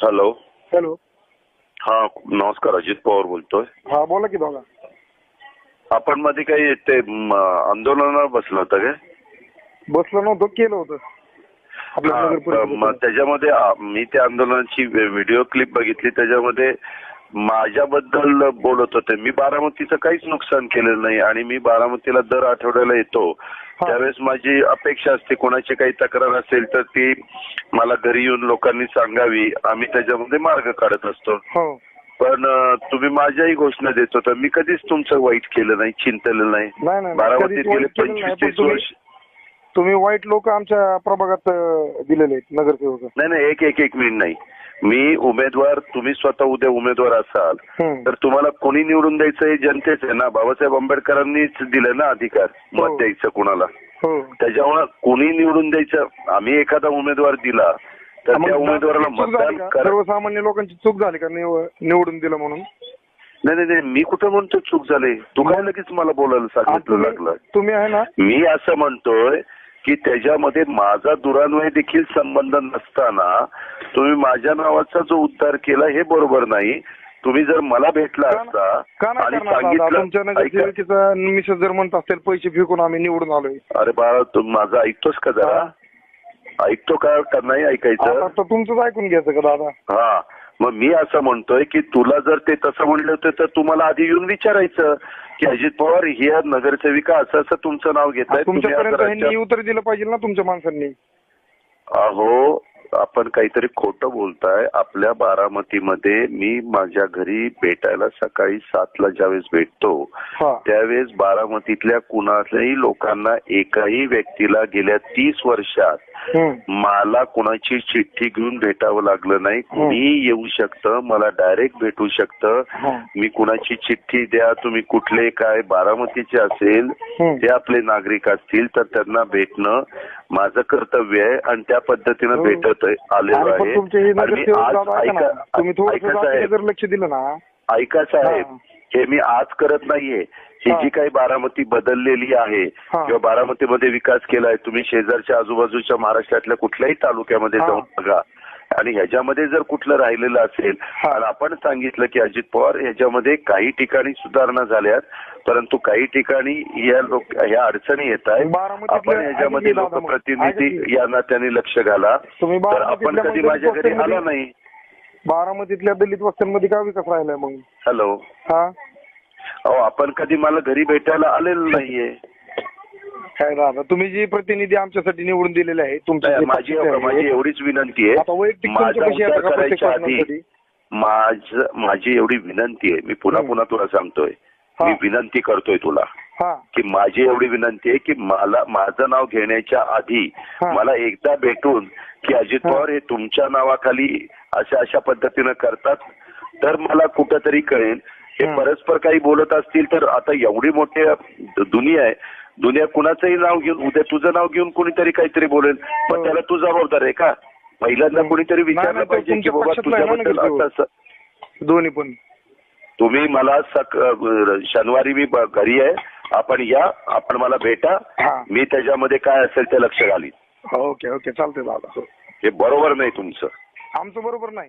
Hello hello हा नमस्कार अजित पवार बोलतोय. हा बोला की दादा आपण मध्ये काही ते म, आंदोलनावर बसलं होतं काय? बसलो नव्हतो केलं होतं. आपल्या नगर. त्याच्यामध्ये आ, मी त्या आंदोलनाची व्हिडिओ क्लिप बघितली. त्याच्यामध्ये माझ्याबद्दल बोलत होते. मी बारामतीचं काहीच नुकसान केलेलं नाही आणि मी बारामतीला दर आठवड्याला येतो. त्यावेळेस माझी अपेक्षा असते कोणाची काही तक्रार असेल तर ती मला घरी येऊन लोकांनी सांगावी. आम्ही त्याच्यामध्ये मार्ग काढत असतो. हो. पण तुम्ही माझ्याही घोषणा देत होता. मी कधीच तुमचं वाईट केलं नाही चिंतलं नाही. बारामतीत गेले पंचवीस तीस वर्ष तुम्ही वाईट लोक आमच्या प्रभागात अं, दिलेले आहेत नगरसेवक. नाही नाही एक एक एक मिनिट नाही. मी उमेदवार तुम्ही स्वतः उद्या उमेदवार असाल हम्म. तर तुम्हाला कोणी निवडून द्यायचं हे जनतेच आहे ना? बाबासाहेब आंबेडकरांनीच दिलं ना अधिकार हो. मत द्यायचं कुणाला? हो. त्याच्यामुळे कोणी निवडून द्यायचं? आम्ही एखादा उमेदवार दिला तर मग त्या उमेदवाराला चूक झाली मतदान का? करा. सर्वसामान्य लोकांची चूक झाली का निव- निवडून दिलं म्हणून? नाही नाही नाही मी कुठं म्हणतो चूक झाली? तू काय लगेच मला बोलायला सांगितलं तुम्ही लागलं? तुम्ही आहे ना? मी असं म्हणतोय की त्याच्यामध्ये माझा दुरान्वय देखील संबंध नसताना तुम्ही माझ्या नावाचा जो उद्धार केला हे बरोबर नाही. तुम्ही जर मला भेटला असता आणि सांगितलं मिसेस जर म्हणत असेल पैसे फेकून आम्ही निवडून आलोय. अरे बाळा तू माझं ऐकतोस का जरा? ऐकतो का? नाही ऐकायचं? तुमचंच ऐकून घ्यायचं का दादा? हा. मग मी असं म्हणतोय की तुला जर ते तसं म्हणलं होतं तर तुम्हाला आधी येऊन विचारायचं. की अजित पवार ही नगरसेविका असं असं तुमचं नाव घेत आहे तुमच्यापर्यंत ह्यांनी उत्तर दिलं पाहिजे ना तुमच्या माणसांनी. अहो आपण काहीतरी खोटं बोलताय आपल्या बारामतीमध्ये मी माझ्या घरी भेटायला सकाळी सातला ज्यावेळेस भेटतो हा त्यावेळेस बारामतीतल्या कुणाच्याही लोकांना एकाही व्यक्तीला गेल्या तीस वर्षात हम्म. मला कुणाची चिठ्ठी घेऊन भेटावं लागलं नाही कुणीही येऊ शकतं मला डायरेक्ट भेटू शकतं हा. मी कुणाची चिठ्ठी द्या तुम्ही कुठले काय बारामतीचे असेल हम्म. ते आपले नागरिक असतील तर त्यांना भेटणं माझं कर्तव्य आहे आणि त्या पद्धतीनं हो. भेटत आलेलो आहे तुम्ही लक्ष दिलं ना ऐका साहेब हा. मी आज करत नाहीये ही. जी काही बारामती बदललेली आहे. किंवा बारामतीमध्ये विकास केलाय तुम्ही शेजारच्या आजूबाजूच्या महाराष्ट्रातल्या कुठल्याही तालुक्यामध्ये. जाऊन बघा आणि ह्याच्यामध्ये जर कुठलं राहिलेलं असेल. आणि आपण सांगितलं की अजित पवार ह्याच्यामध्ये काही ठिकाणी सुधारणा झाल्यात परंतु काही ठिकाणी या लोक ह्या अडचणी येत आहेत. आपण ह्याच्यामध्ये लोकप्रतिनिधी. या नात्याने लक्ष घाला. तुम्ही तर आपण कधी मग माझ्या घरी आला नाही. बारामतीतल्या दलित वस्त्यांमध्ये का विकास राहिलाय मग हॅलो. हा. अहो आपण कधी मला घरी भेटायला आलेलो नाहीये. काय दादा तुम्ही जी प्रतिनिधी आमच्यासाठी निवडून दिलेले आहे तुमचे जे माझी पक्षाचे आहे, माझी एवढीच विनंती आता आहे वैयक्तिक माझा तुमच्या कशी उद्धार आहे का प्रत्येक करायच्या आधी कारणासाठी? माझ माझी एवढी विनंती आहे मी पुन्हा. पुन्हा तुला सांगतोय हा. मी विनंती करतोय तुला हा की माझी एवढी विनंती आहे की मला माझं नाव घेण्याच्या आधी हा. मला एकदा भेटून की अजित हा. पवार हे तुमच्या नावाखाली अशा अशा पद्धतीनं करतात तर मला कुठंतरी कळेल हे हम्म. परस्पर काही बोलत असतील तर आता एवढी मोठी दुनिया आहे दुनिया कुणाचंही नाव घेऊन उद्या तुझं नाव घेऊन कोणीतरी काहीतरी बोलेल पण हो. त्याला तू जबाबदार आहे का? पहिल्यांदा हम्म. कोणीतरी विचारलं पाहिजे की बाबा तुझ्याबद्दल. असं दोन्ही पण. तुम्ही मला सक शनिवारी मी घरी आहे. आपण या आपण मला भेटा. हा. मी त्याच्यामध्ये काय असेल ते लक्ष घालीन. Okay okay. चालतंय दादा. हे बरोबर नाही तुमचं. आमचं बरोबर नाही.